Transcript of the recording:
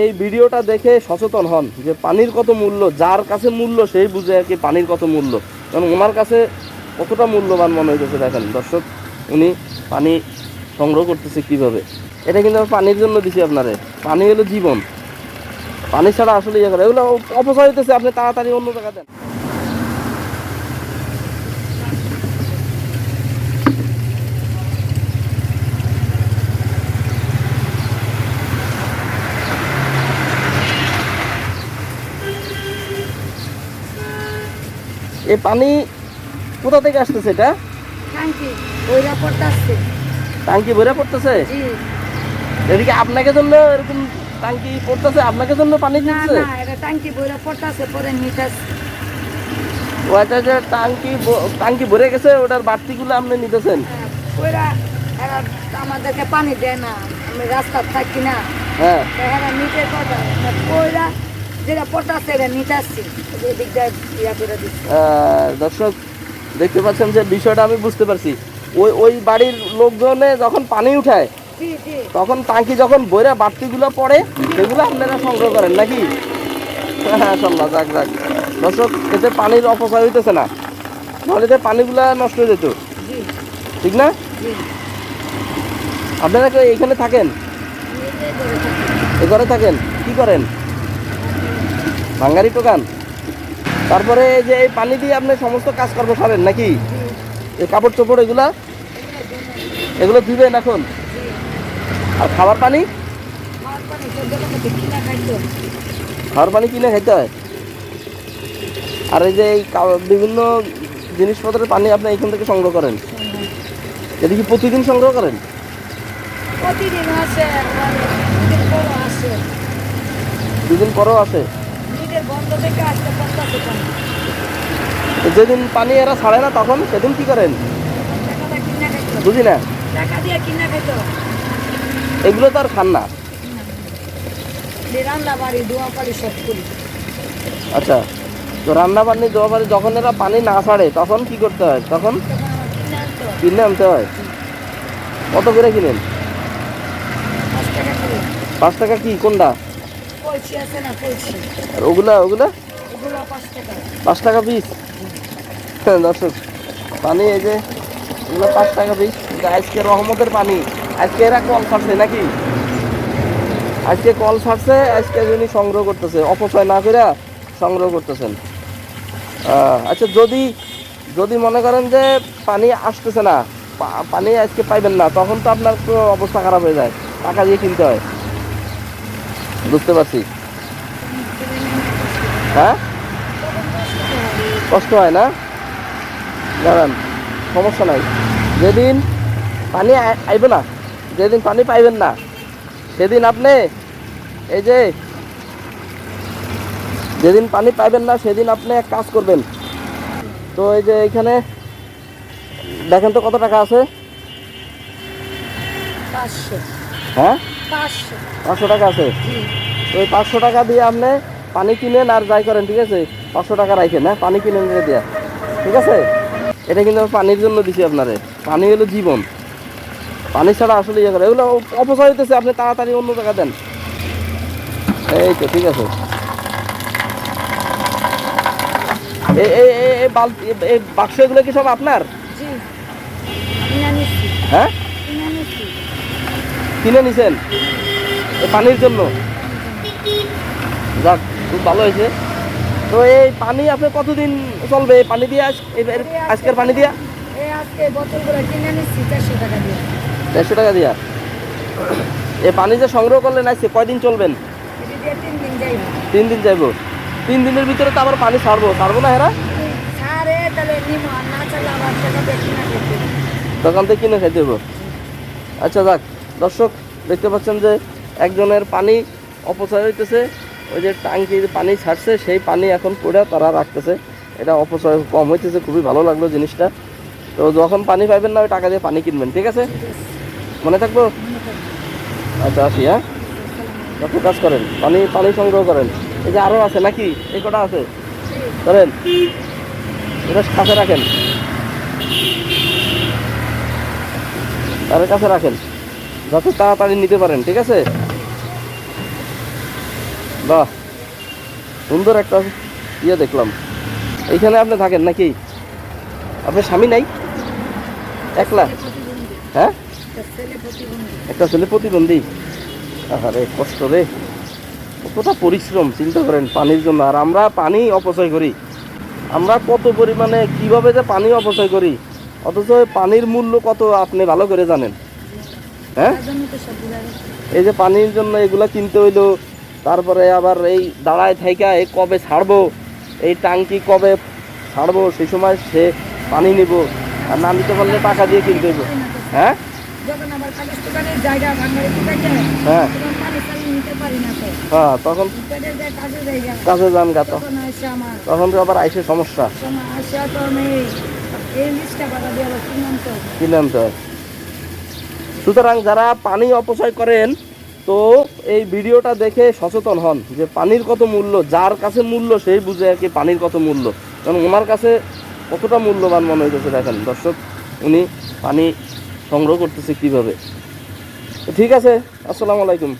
এই ভিডিওটা দেখে সচেতন হন যে পানির কত মূল্য, যার কাছে মূল্য সেই বুঝে আর কি পানির কত মূল্য। কারণ ওনার কাছে কতটা মূল্যবান মনে হইতেছে দেখেন, দর্শক, উনি পানি সংগ্রহ করতেছে কীভাবে? এটা কিন্তু পানির জন্য দিছি আপনারে। পানি হলো জীবন। পানি ছাড়া আসলে ইয়ে করে এগুলো অপচয় হইতেছে, আপনি তাড়াতাড়ি অন্য জায়গা দেন। এই পানি কোথা থেকে আসতেছে এটা? ট্যাঙ্কি ওইরা পড়তাছে। টাঙ্কি ভরে পড়তেছে? এদিকে আপনাকে জন্য এরকম টাঙ্কি পড়তেছে আপনাকে জন্য পানি না দিচ্ছে? ট্যাঙ্কি বইরা পড়তাছে পরে নিতাস ও আচ্ছা আচ্ছা টাঙ্কি টাঙ্কি ভরে গেছে ওটার বাড়তিগুলো আপনি নিতেছেন? ওইরা এরা আমাদেরকে পানি দেয় না আমি রাস্তার থাকি না। হ্যাঁ। নিতে কথা ওইরা যেটা পড়তাছে এটা নিতাসছি এদিক দিয়ে ইয়া করে দিচ্ছে। দর্শক দেখতে পাচ্ছেন যে বিষয়টা আমি বুঝতে পারছি। ওই ওই বাড়ির লোকজনে যখন পানি উঠায় তখন টাঙ্কি যখন বইরা বাড়তিগুলো পড়ে সেগুলো আপনারা সংগ্রহ করেন নাকি? হ্যাঁ সল্লা যাক যাক। দর্শক এতে পানির অপচয় হইতেছে না। নাহলে তো পানিগুলা নষ্ট হয়ে যেত। ঠিক না? আপনারা এখানে থাকেন? এ ঘরে থাকেন? কি করেন? বাঙ্গারি দোকান তারপরে যে এই পানি দিয়ে আপনি সমস্ত কাজকর্ম সারেন নাকি? এই কাপড় চোপড় এগুলা? এগুলো দিবেন এখন? আর খাবার পানি? কিনা খাইতো খাবার পানি কিনে খেতে হয়। আর এই যে এই বিভিন্ন জিনিসপত্রের পানি আপনি এখান থেকে সংগ্রহ করেন। এটা কি প্রতিদিন সংগ্রহ করেন? প্রতিদিন আবার দুদিন পরও আসে যেদিন পানি এরা ছাড়ে না তখন সেদিন কি করেন? বুঝি না। দিয়ে এগুলো তো আর খান না। বাড়ি দোয়া বাড়ি আচ্ছা তো রান্না বান্নি দেওয়া পারে যখন এরা পানি না ছাড়ে তখন কি করতে হয়? তখন কিনে আনতে হয়। কত করে কিনেন? পাঁচ টাকা কি? কোনটা? কলসি আছে না কলসি আর ওগুলা ওগুলা? ওগুলো পাঁচ টাকা। পাঁচ টাকা পিস? হ্যাঁ, দর্শক পানি এই যে এগুলো পাঁচ টাকা পিস। আজকে রহমতের পানি। আজকে এরা কল ছাড়ছে নাকি? আজকে কল ছাড়ছে আজকে যিনি সংগ্রহ করতেছে অপচয় না করে সংগ্রহ করতেছেন। আচ্ছা যদি যদি মনে করেন যে পানি আসতেছে না পানি আজকে পাইবেন না তখন তো আপনার অবস্থা খারাপ হয়ে যায়। টাকা দিয়ে কিনতে হয়। বুঝতে পারছি। হ্যাঁ? কষ্ট হয় না? দাঁড়ান সমস্যা নাই। যেদিন পানি আই- আইবে না যেদিন পানি পাইবেন না সেদিন আপনি এই যে যেদিন পানি পাইবেন না সেদিন আপনি এক কাজ করবেন। তো এই যে এখানে দেখেন তো কত টাকা আছে? হ্যাঁ? পাঁচশো। টাকা আছে? ওই পাঁচশো টাকা দিয়ে আপনি পানি কিনেন আর যাই করেন ঠিক আছে? পাঁচশো টাকা রাখেন হ্যাঁ? পানি কিনেন রেখে দেয়া। ঠিক আছে? এটা কিন্তু পানির জন্য দিছি আপনারে। পানি হলো জীবন। পানি ছাড়া আসলে ইয়ে করে। এগুলো অপচয় হইতেছে আপনি তাড়াতাড়ি অন্য জায়গা দেন। এই তো ঠিক আছে। এই বাক্স এগুলো কি সব আপনার? হ্যাঁ? কিনা কিনে নিছেন? পানির জন্য? যাক খুব ভালো হয়েছে। তো এই পানি আপনি কতদিন চলবে? এই পানি দিয়ে আজকের পানি দিয়া? চারশো টাকা দিয়া। এই পানি যে সংগ্রহ করলেন আজকে কয়দিন চলবেন? তিন দিন যাইব। তিন দিনের ভিতরে তো আবার পানি সারবো সারবো না হেরা? দোকান থেকে কিনে খাইতে হব। আচ্ছা যাক। দর্শক, দেখতে পাচ্ছেন যে একজনের পানি অপচয় হইতেছে, ওই যে টাঙ্কি পানি ছাড়ছে, সেই পানি এখন পড়ে তারা রাখতেছে। এটা অপচয় কম হইতেছে, খুবই ভালো লাগল জিনিসটা। তো যখন পানি পাইবেন না, ওই টাকা দিয়ে পানি কিনবেন, ঠিক আছে? মনে থাকব? আচ্ছা আসি হ্যাঁ? আপনি কাজ করেন, পানি পানি সংগ্রহ করেন। এই যে আরও আছে নাকি? এই কটা আছে? করেন এটা কাছে রাখেন। তাদের কাছে রাখেন। যাতে তাড়াতাড়ি নিতে পারেন, ঠিক আছে? বাহ, সুন্দর একটা ইয়ে দেখলাম। এইখানে আপনি থাকেন নাকি? আপনার স্বামী নাই? একলা? হ্যাঁ? একটা ছেলে প্রতিবন্ধী। আরে কষ্ট রে। কতটা পরিশ্রম, চিন্তা করেন, পানির জন্য। আর আমরা পানি অপচয় করি। আমরা কত পরিমাণে, কীভাবে যে পানি অপচয় করি? অথচ পানির মূল্য কত, আপনি ভালো করে জানেন। হ্যাঁ? এই যে পানির জন্য এগুলো কিনতে হইল তারপরে আবার এই দাঁড়ায় থাইকা এই কবে ছাড়বো এই টাঙ্কি কবে ছাড়বো সেই সময় সে পানি নিব আর না নিতে পারলে টাকা দিয়ে কিনতে হইব। হ্যাঁ? হ্যাঁ। হ্যাঁ তখন কাজে যান গা তখন তো আবার আইসে সমস্যা। আসে তো। সুতরাং যারা পানি অপচয় করেন, তো এই ভিডিওটা দেখে সচেতন হন যে পানির কত মূল্য, যার কাছে মূল্য সেই বুঝে আর কি পানির কত মূল্য। কারণ ওনার কাছে কতটা মূল্যবান মনে হইতেছে দেখেন, দর্শক, উনি পানি সংগ্রহ করতেছে কীভাবে। ঠিক আছে, আসসালামু আলাইকুম।